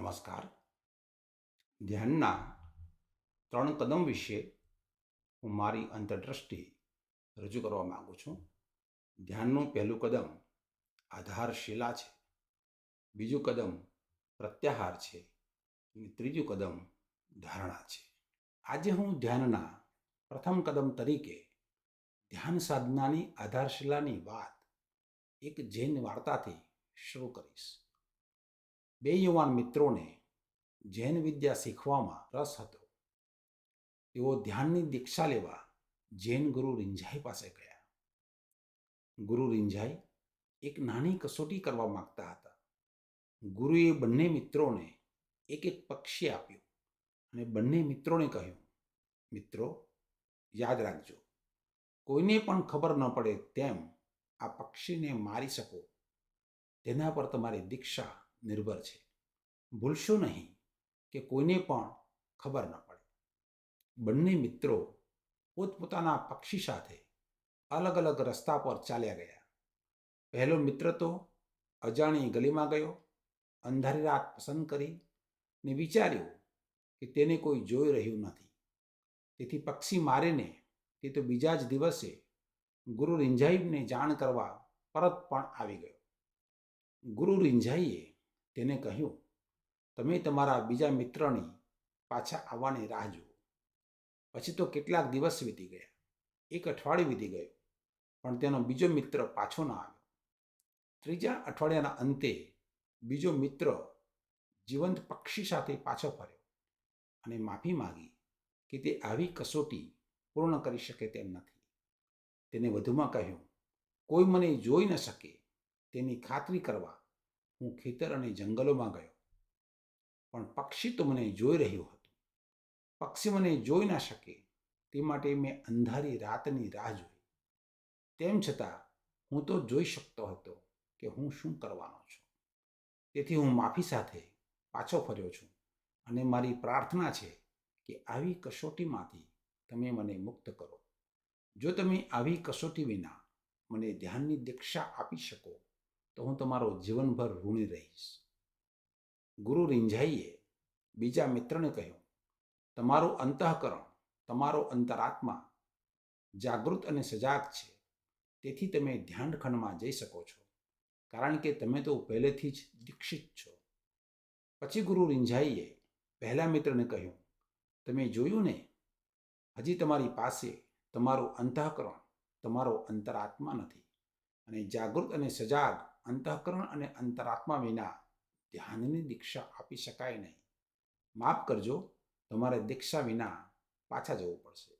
નમસ્કાર. ધ્યાનના ત્રણ કદમ વિશે હું મારી અંતરદ્રષ્ટિ રજૂ કરવા માગું છું. ધ્યાનનું પહેલું કદમ આધારશિલા છે. બીજું કદમ પ્રત્યાહાર છે. અને ત્રીજું કદમ ધારણા છે. આજે હું ધ્યાનના પ્રથમ કદમ તરીકે ધ્યાન સાધનાની આધારશિલાની વાત એક જૈન વાર્તાથી શરૂ કરીશ. બે યુવાન મિત્રોને જૈન વિદ્યા શીખવામાં રસ હતો. તેઓ ધ્યાનની દીક્ષા લેવા જૈન ગુરુ રીંઝાઈ પાસે ગયા. ગુરુ રીંઝાઈ એક નાની કસોટી કરવા માંગતા હતા. ગુરુએ બંને મિત્રોને એક એક પક્ષી આપ્યું અને બંને મિત્રોને કહ્યું, મિત્રો, યાદ રાખજો, કોઈને પણ ખબર ન પડે તેમ આ પક્ષીને મારી શકો. તેના પર તમારી દીક્ષા નિર્ભર છે. ભૂલશો નહીં કે કોઈને પણ ખબર ન પડે. બંને મિત્રો પોતપોતાના પક્ષી સાથે અલગ અલગ રસ્તા પર ચાલ્યા ગયા. પહેલો મિત્ર તો અજાણી ગલીમાં ગયો, અંધારી રાત પસંદ કરી ને વિચાર્યું કે તેને કોઈ જોઈ રહ્યું નથી. તેથી પક્ષી મારીને તે તો બીજા જ દિવસે ગુરુ રિંઝાઈને જાણ કરવા પરત પણ આવી ગયો. ગુરુ રીંઝાઈએ તેને કહ્યું, તમે તમારા બીજા મિત્રની પાછા આવવાની રાહ જુઓ. પછી તો કેટલાક દિવસ વીતી ગયા. એક અઠવાડિયું વીતી ગયું, પણ તેનો બીજો મિત્ર પાછો ન આવ્યો. ત્રીજા અઠવાડિયાના અંતે બીજો મિત્ર જીવંત પક્ષી સાથે પાછો ફર્યો અને માફી માગી કે તે આવી કસોટી પૂર્ણ કરી શકે તેમ નથી. તેને વધુમાં કહ્યું, કોઈ મને જોઈ ન શકે તેની ખાતરી કરવા હું ખેતર અને જંગલોમાં ગયો. પણ પક્ષી તો મને જોઈ રહ્યું હતું. પક્ષી મને જોઈ ના શકે. તે માટે મેં અંધારી રાતની રાહ જોઈ. તેમ છતાં, હું તો જોઈ શકતો હતો કે હું શું કરવાનો છું. તેથી હું માફી સાથે પાછો ફર્યો છું અને મારી પ્રાર્થના છે કે આવી કસોટીમાંથી તમે મને મુક્ત કરો. જો તમે આવી કસોટી વિના મને ધ્યાનની દીક્ષા આપી શકો તો હું તમારો જીવનભર ઋણી રહીશ. ગુરુ રીંઝાઈએ બીજા મિત્રને કહ્યું, તમારું અંતઃકરણ, તમારો અંતરાત્મા જાગૃત અને સજાગ છે. તેથી તમે ધ્યાનખંડમાં જઈ શકો છો, કારણ કે તમે તો પહેલેથી જ દીક્ષિત છો. પછી ગુરુ રીંઝાઈએ પહેલા મિત્રને કહ્યું, તમે જોયું ને? હજી તમારી પાસે તમારું અંતઃકરણ, તમારો અંતરાત્મા નથી. અને જાગૃત અને સજાગ અંતઃકરણ અને અંતરાત્મા વિના ધ્યાનની દીક્ષા આપી શકાય નહીં. માફ કરજો, તમારે દીક્ષા વિના પાછા જવું પડશે.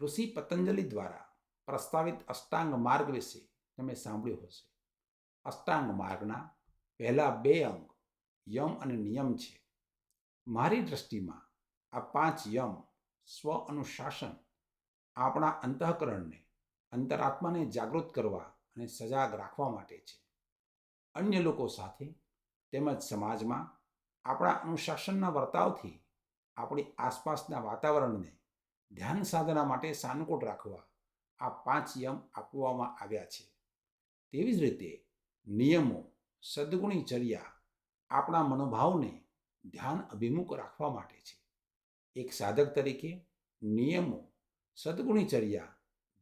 ઋષિ પતંજલિ દ્વારા પ્રસ્તાવિત અષ્ટાંગ માર્ગ વિશે તમે સાંભળ્યું હશે. અષ્ટાંગ માર્ગના પહેલા બે અંગ યમ અને નિયમ છે. મારી દ્રષ્ટિમાં આ પાંચ યમ સ્વ અનુશાસન આપણા અંતઃકરણને, અંતરાત્માને જાગૃત કરવા અને સજાગ રાખવા માટે છે. અન્ય લોકો સાથે તેમજ સમાજમાં આપણા અનુશાસનના વર્તાવથી આપણી આસપાસના વાતાવરણને ધ્યાન સાધના માટે સાનુકૂળ રાખવા આ પાંચ યમ આપવામાં આવ્યા છે. તેવી જ રીતે નિયમો, સદગુણી ચર્યા આપણા મનોભાવને ધ્યાન અભિમુખ રાખવા માટે છે. એક સાધક તરીકે નિયમો, સદગુણી ચર્યા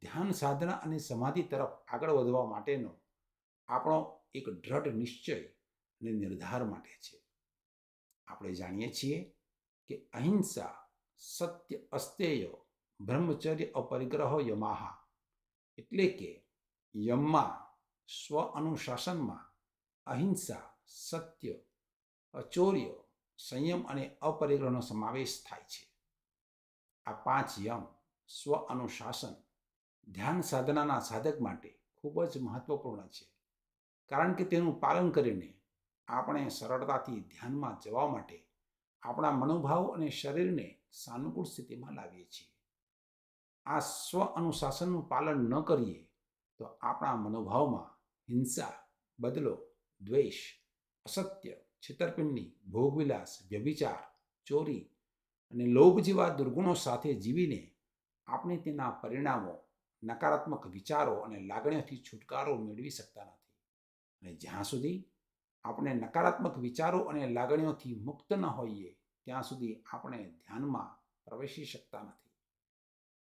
ધ્યાન, સાધના અને સમાધિ તરફ આગળ વધવા માટેનો આપણો એક દ્રઢ નિશ્ચય અને નિર્ધાર માટે છે. આપણે જાણીએ છીએ કે અહિંસા સત્ય અસ્તેય બ્રહ્મચર્ય અપરિગ્રહ યમાહા એટલે કે યમમાં સ્વ અનુશાસનમાં અહિંસા સત્ય અચોર્ય સંયમ અને અપરિગ્રહનો સમાવેશ થાય છે. આ પાંચ યમ સ્વ અનુશાસન ધ્યાન સાધનાના સાધક માટે ખૂબ જ મહત્વપૂર્ણ છે. કારણ કે તેનું પાલન કરીને આપણે સરળતાથી ધ્યાનમાં જવા માટે આપણા મનોભાવ અને શરીરને સાનુકૂળ સ્થિતિમાં લાવીએ છીએ. આ સ્વ અનુશાસનનું પાલન ન કરીએ તો આપણા મનોભાવમાં હિંસા, બદલો, દ્વેષ, અસત્ય, છેતરપિંડી, ભોગવિલાસ, વ્યભિચાર, ચોરી અને લોભ જેવા દુર્ગુણો સાથે જીવીને આપણે તેના પરિણામો નકારાત્મક વિચારો અને લાગણીઓથી છુટકારો મેળવી શકતા નથી. અને જ્યાં સુધી આપણે નકારાત્મક વિચારો અને લાગણીઓથી મુક્ત ન હોઈએ, ત્યાં સુધી આપણે ધ્યાનમાં પ્રવેશી શકતા નથી.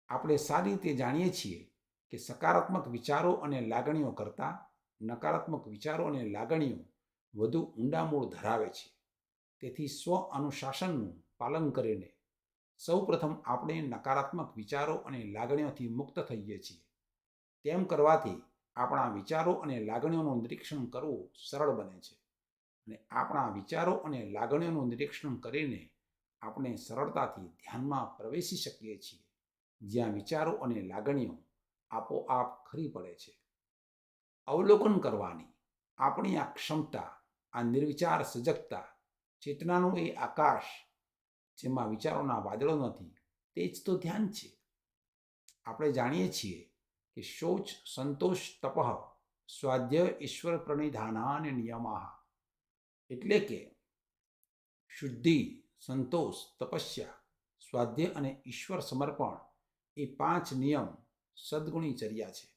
આપણે સારી રીતે જાણીએ છીએ કે સકારાત્મક વિચારો અને લાગણીઓ કરતાં નકારાત્મક વિચારો અને લાગણીઓ વધુ ઊંડા મૂળ ધરાવે છે. તેથી સ્વ અનુશાસનનું પાલન કરીને સૌપ્રથમ આપણે નકારાત્મક વિચારો અને લાગણીઓથી મુક્ત થઈએ છીએ. તેમ કરવાથી આપણા વિચારો અને લાગણીઓનું નિરીક્ષણ કરવું સરળ બને છે. અને આપણા વિચારો અને લાગણીઓનું નિરીક્ષણ કરીને આપણે સરળતાથી ધ્યાનમાં પ્રવેશી શકીએ છીએ. જ્યાં વિચારો અને લાગણીઓ આપોઆપ ખરી પડે છે. અવલોકન કરવાની, આપણી આ ક્ષમતા, આ નિર્વિચાર સજગતા, ચેતનાનું એ આકાશ જેમાં વિચારોના વાદળો નથી. તે જ તો ધ્યાન છે. આપણે જાણીએ છીએ કે શૌચ સંતોષ તપઃ સ્વાધ્યાય ઈશ્વર પ્રણિધાનાન નિયમા એટલે કે શુદ્ધિ, સંતોષ, તપસ્યા સ્વાધ્યાય અને ઈશ્વર સમર્પણ એ પાંચ નિયમ સદગુણી ચર્યા છે.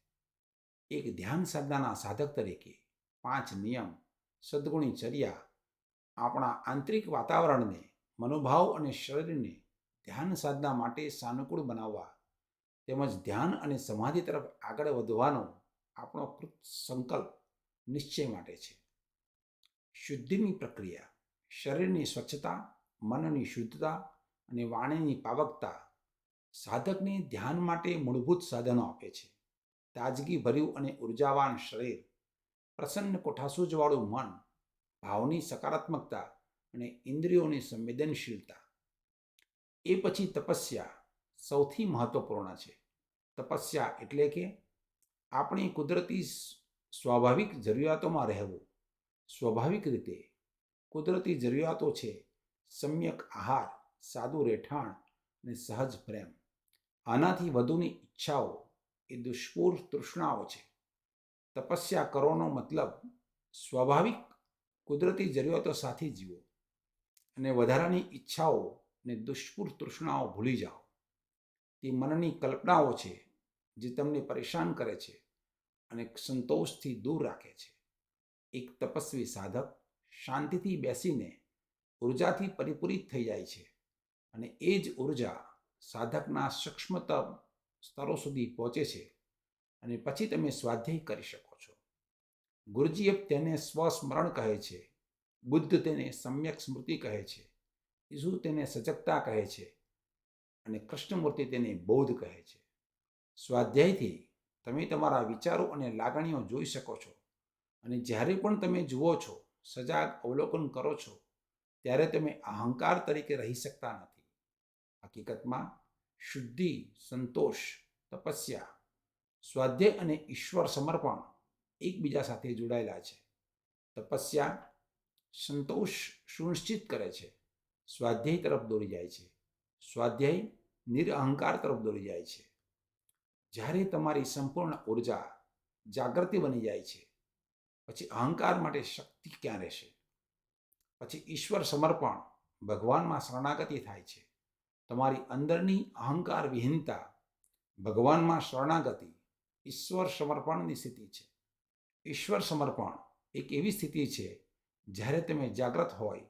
એક ધ્યાન સાધનાના સાધક તરીકે પાંચ નિયમ સદગુણી ચર્યા આપણા આંતરિક વાતાવરણને મનોભાવ અને શરીરને ધ્યાન સાધના માટે સાનુકૂળ બનાવવા તેમજ ધ્યાન અને સમાધિ તરફ આગળ વધવાનો આપણો કૃત સંકલ્પ નિશ્ચય માટે છે. શુદ્ધિની પ્રક્રિયા, શરીરની સ્વચ્છતા, મનની શુદ્ધતા અને વાણીની પાવકતા સાધકને ધ્યાન માટે મૂળભૂત સાધનો આપે છે. તાજગી ભર્યું અને ઉર્જાવાન શરીર, પ્રસન્ન કોઠાસૂજવાળું મન, ભાવની સકારાત્મકતા અને ઇન્દ્રિયોની સંવેદનશીલતા, એ પછી તપસ્યા સૌથી મહત્વપૂર્ણ છે. તપસ્યા એટલે કે આપણી કુદરતી સ્વાભાવિક જરૂરિયાતોમાં રહેવું. સ્વાભાવિક રીતે કુદરતી જરૂરિયાતો છે સમ્યક આહાર, સાદું રહેઠાણ અને સહજ પ્રેમ. આનાથી વધુની ઈચ્છાઓ એ દુષ્પૂર તૃષ્ણાઓ છે. તપસ્યા કરવાનો મતલબ સ્વાભાવિક કુદરતી જરૂરિયાતો સાથે જીવો. અને વધારાની ઈચ્છાઓ ને દુષ્પુર તૃષ્ણાઓ ભૂલી જાઓ. તે મનની કલ્પનાઓ છે, જે તમને પરેશાન કરે છે અને સંતોષથી દૂર રાખે છે. એક તપસ્વી સાધક શાંતિથી બેસીને ઉર્જાથી પરિપૂરિત થઈ જાય છે અને એ જ ઊર્જા સાધકના સૂક્ષ્મતમ સ્તરો સુધી પહોંચે છે અને પછી તમે સ્વાધ્યાય કરી શકો છો. ગુરુજીએ તેને સ્વસ્મરણ કહે છે બુદ્ધ તેને સમ્યક સ્મૃતિ કહે છે. ઈસુ તેને સજગતા કહે છે અને કૃષ્ણમૂર્તિ તેને બૌદ્ધ કહે છે. સ્વાધ્યાયથી તમે તમારા વિચારો અને લાગણીઓ જોઈ શકો છો અને જ્યારે પણ તમે જુઓ છો, સજાગ અવલોકન કરો છો, ત્યારે તમે અહંકાર તરીકે રહી શકતા નથી. હકીકતમાં શુદ્ધિ, સંતોષ, તપસ્યા, સ્વાધ્યાય અને ઈશ્વર સમર્પણ એકબીજા સાથે જોડાયેલા છે. તપસ્યા સંતોષ સુનિશ્ચિત કરે છે. સ્વાધ્યાય તરફ દોરી જાય છે. સ્વાધ્યાય નિરઅહંકાર તરફ દોરી જાય છે. જ્યારે તમારી સંપૂર્ણ ઊર્જા જાગૃતિ બની જાય છે, પછી અહંકાર માટે શક્તિ ક્યાં રહેશે? પછી ઈશ્વર સમર્પણ ભગવાનમાં શરણાગતિ થાય છે. તમારી અંદરની અહંકાર વિહીનતા ભગવાનમાં શરણાગતિ ઈશ્વર સમર્પણની સ્થિતિ છે. ઈશ્વર સમર્પણ એક એવી સ્થિતિ છે જ્યારે તમે જાગૃત હોય,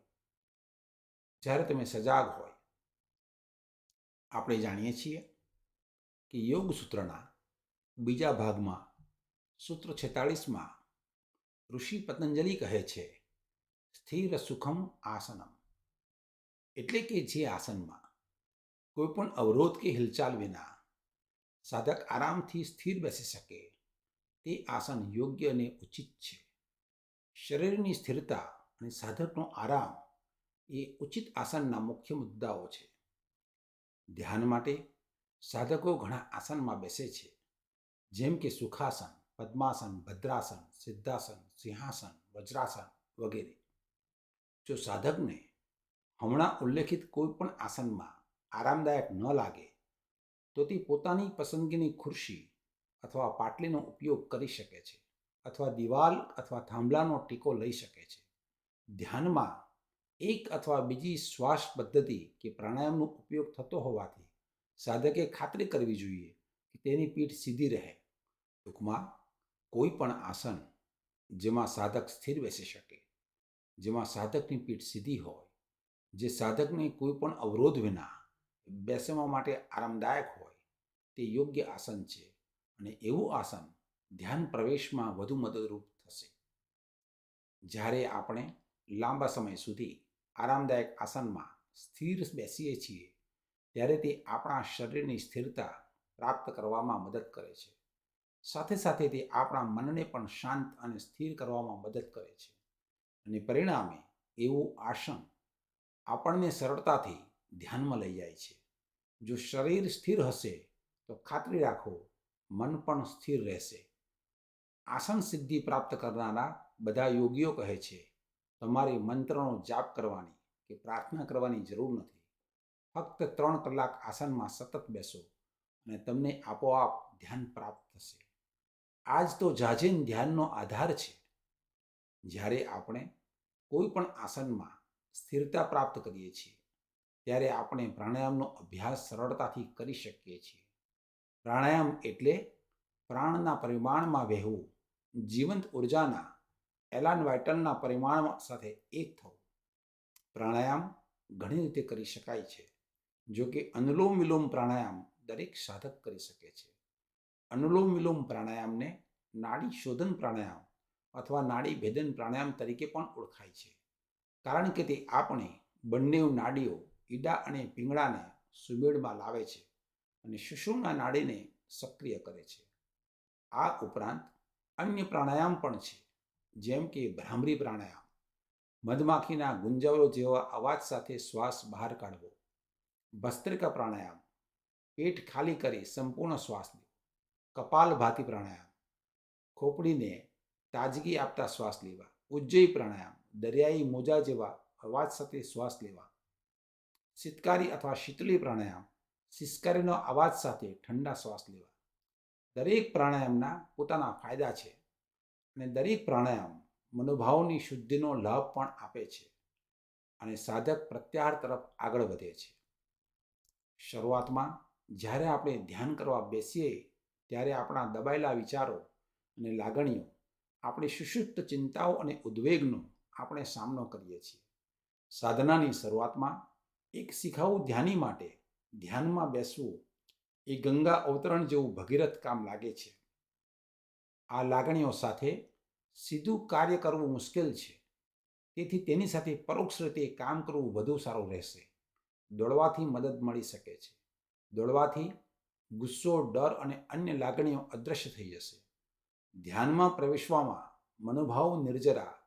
જ્યારે તમે સજાગ હોય, આપણે જાણીએ છીએ કે યોગ સૂત્રના બીજા ભાગમાં સૂત્ર છેતાળીસમાં ઋષિ પતંજલિ કહે છે, સ્થિર સુખમ આસનમ. એટલે કે જે આસનમાં કોઈપણ અવરોધ કે હિલચાલ વિના સાધક આરામથી સ્થિર બેસી શકે, તે આસન યોગ્ય અને ઉચિત છે. શરીરની સ્થિરતા અને સાધકનો આરામ એ ઉચિત આસનના મુખ્ય મુદ્દાઓ છે. ધ્યાન માટે સાધકો ઘણા આસનમાં બેસે છે. જેમ કે સુખાસન, પદ્માસન, ભદ્રાસન, સિદ્ધાસન, સિંહાસન, વજ્રાસન વગેરે. જો સાધકને હમણાં ઉલ્લેખિત કોઈ પણ આસનમાં આરામદાયક ન લાગે, તો તે પોતાની પસંદગીની ખુરશી અથવા પાટલીનો ઉપયોગ કરી શકે છે. અથવા દિવાલ અથવા થાંભલાનો ટીકો લઈ શકે છે. ધ્યાનમાં એક અથવા બીજી શ્વાસ પદ્ધતિ કે પ્રાણાયામનો ઉપયોગ થતો હોવાથી સાધકે ખાતરી કરવી જોઈએ કે તેની પીઠ સીધી રહે. ટૂંકમાં, કોઈ પણ આસન જેમાં સાધક સ્થિર બેસી શકે, જેમાં સાધકની પીઠ સીધી હોય, જે સાધકને કોઈ પણ અવરોધ વિના બેસવા માટે આરામદાયક હોય, તે યોગ્ય આસન છે. અને એવું આસન ધ્યાન પ્રવેશમાં વધુ મદદરૂપ થશે. જ્યારે આપણે લાંબા સમય સુધી આરામદાયક આસનમાં સ્થિર બેસીએ છીએ, ત્યારે તે આપણા શરીરની સ્થિરતા પ્રાપ્ત કરવામાં મદદ કરે છે. સાથે સાથે તે આપણા મનને પણ શાંત અને સ્થિર કરવામાં મદદ કરે છે. અને પરિણામે એવું આસન આપણને સરળતાથી ધ્યાનમાં લઈ જાય છે. જો શરીર સ્થિર હશે, તો ખાતરી રાખો, મન પણ સ્થિર રહેશે. આસન સિદ્ધિ પ્રાપ્ત કરનારા બધા યોગીઓ કહે છે, તમારે મંત્રનો જાપ કરવાની કે પ્રાર્થના કરવાની જરૂર નથી. ફક્ત ત્રણ કલાક આસનમાં સતત બેસો અને તમને આપોઆપ ધ્યાન પ્રાપ્ત થશે. આજ તો જાજેન ધ્યાનનો આધાર છે. જ્યારે આપણે કોઈ પણ આસનમાં સ્થિરતા પ્રાપ્ત કરીએ છીએ, ત્યારે આપણે પ્રાણાયામનો અભ્યાસ સરળતાથી કરી શકીએ છીએ. પ્રાણાયામ એટલે પ્રાણના પરિમાણમાં વહેવું. જીવંત ઉર્જાના એલાન વાઇટલના પરિમાણ સાથે એક થવું. પ્રાણાયામ ઘણી રીતે કરી શકાય છે, જો કે અનુલોમ વિલોમ પ્રાણાયામ દરેક સાધક કરી શકે છે. અનુલોમ વિલોમ પ્રાણાયામને નાડી શોધન પ્રાણાયામ અથવા નાડી ભેદન પ્રાણાયામ તરીકે પણ ઓળખાય છે, કારણ કે તે આપણે બંને નાડીઓ ઈડા અને પીંગળાને સુમેળમાં લાવે છે અને સુષુમના નાડીને સક્રિય કરે છે. આ ઉપરાંત અન્ય પ્રાણાયામ પણ છે. જેમ કે ભ્રામરી પ્રાણાયામ. મધમાખીના ગુંજવરો જેવા અવાજ સાથે શ્વાસ બહાર કાઢવો. ભસ્ત્રિકા પ્રાણાયામ. પેટ ખાલી કરી સંપૂર્ણ શ્વાસ લેવો. કપાલભાતી પ્રાણાયામ. ખોપડીને તાજગી આપતા શ્વાસ લેવા. ઉજ્જૈ પ્રાણાયામ. દરિયાઈ મોજા જેવા અવાજ સાથે શ્વાસ લેવા. સિતકારી અથવા શીતળી પ્રાણાયામ. સિસ્કારીનો અવાજ સાથે ઠંડા શ્વાસ લેવા. દરેક પ્રાણાયામના પોતાના ફાયદા છે અને દરેક પ્રાણાયામ મનોભાવની શુદ્ધિનો લાભ પણ આપે છે અને સાધક પ્રત્યાહાર તરફ આગળ વધે છે. શરૂઆતમાં જ્યારે આપણે ધ્યાન કરવા બેસીએ ત્યારે આપણા દબાયેલા વિચારો અને લાગણીઓ, આપણી સુષુપ્ત ચિંતાઓ અને ઉદ્વેગનો આપણે સામનો કરીએ છીએ. સાધનાની શરૂઆતમાં એક શિખાઉ ધ્યાની માટે ધ્યાનમાં બેસવું એ ગંગા અવતરણ જેવું ભગીરથ કામ લાગે છે. આ લાગણીઓ સાથે સીધું કાર્ય કરવું મુશ્કેલ છે. તેથી તેની સાથે પરોક્ષ રીતે કામ કરવું વધુ સારું રહેશે. દોડવાથી મદદ મળી શકે છે. દોડવાથી ગુસ્સો, ડર અને અન્ય લાગણીઓ અદૃશ્ય થઈ જશે. ધ્યાનમાં પ્રવેશવામાં મનોભાવ નિર્જરા,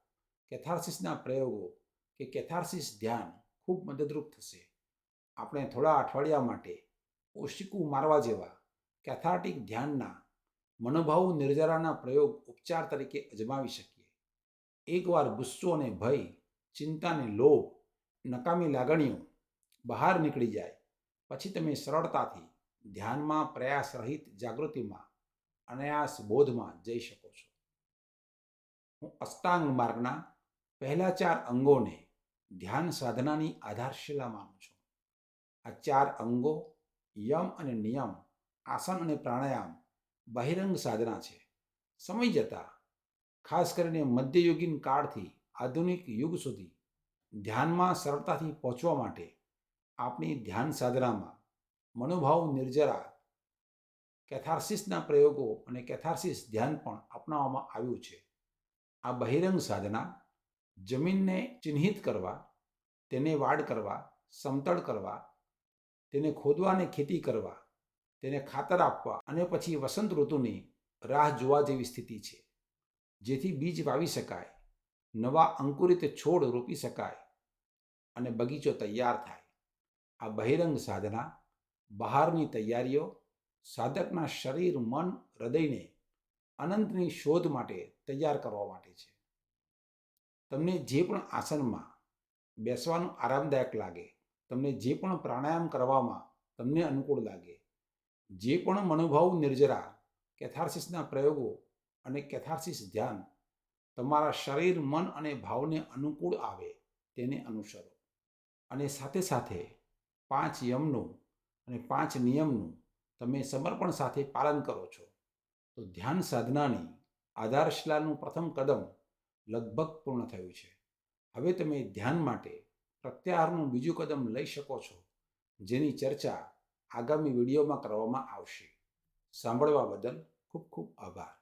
કેથાર્સિસના પ્રયોગો કે કેથાર્સિસ ધ્યાન ખૂબ મદદરૂપ થશે. આપણે થોડા અઠવાડિયા માટે ઓશિકું મારવા જેવા કેથાર્ટિક ધ્યાનના મનોભાવ નિર્જરાના પ્રયોગ ઉપચાર તરીકે અજમાવી શકીએ. એકવાર ગુસ્સો અને ભય ચિંતાને લોભ, નકામી લાગણીઓ બહાર નીકળી જાય, પછી તમે સરળતાથી ધ્યાનમાં પ્રયાસ રહિત જાગૃતિમાં, અનાયાસ બોધમાં જઈ શકો છો. હું અષ્ટાંગ માર્ગના પહેલા ચાર અંગોને ધ્યાન સાધનાની આધારશિલા માનું છું. આ ચાર અંગો યમ અને નિયમ, આસન અને પ્રાણાયામ બહિરંગ સાધના છે. સમય જતાં, ખાસ કરીને મધ્યયુગીન કાળથી આધુનિક યુગ સુધી ધ્યાનમાં સરળતાથી પહોંચવા માટે આપણી ધ્યાન સાધનામાં મનોભાવ નિર્જરા, કેથાર્સિસના પ્રયોગો અને કેથાર્સિસ ધ્યાન પણ અપનાવવામાં આવ્યું છે. આ બહિરંગ સાધના જમીનને ચિહ્નિત કરવા, તેને વાડ કરવા, સમતળ કરવા તેને ખોદવા અને ખેતી કરવા, તેને ખાતર આપવા અને પછી વસંત ઋતુની રાહ જોવા જેવી સ્થિતિ છે, જેથી બીજ વાવી શકાય, નવા અંકુરિત છોડ રોપી શકાય અને બગીચો તૈયાર થાય. આ બહિરંગ સાધના બહારની તૈયારીઓ, સાધકના શરીર, મન, હૃદયને અનંતની શોધ માટે તૈયાર કરવા માટે છે. તમને જે પણ આસનમાં બેસવાનું આરામદાયક લાગે તમને જે પણ પ્રાણાયામ કરવામાં તમને અનુકૂળ લાગે, જે પણ મનોભાવ નિર્જરા, કેથાર્સિસના પ્રયોગો અને કેથાર્સિસ ધ્યાન તમારા શરીર, મન અને ભાવને અનુકૂળ આવે તેને અનુસરો. અને સાથે સાથે પાંચ યમનું અને પાંચ નિયમનું તમે સમર્પણ સાથે પાલન કરો છો. તો ધ્યાન સાધનાની આધારશિલાનું પ્રથમ કદમ લગભગ પૂર્ણ થયું છે. હવે તમે ધ્યાન માટે પ્રત્યાહારનું બીજું કદમ લઈ શકો છો, જેની ચર્ચા આગામી વિડીયોમાં કરવામાં આવશે. સાંભળવા બદલ ખૂબ ખૂબ આભાર.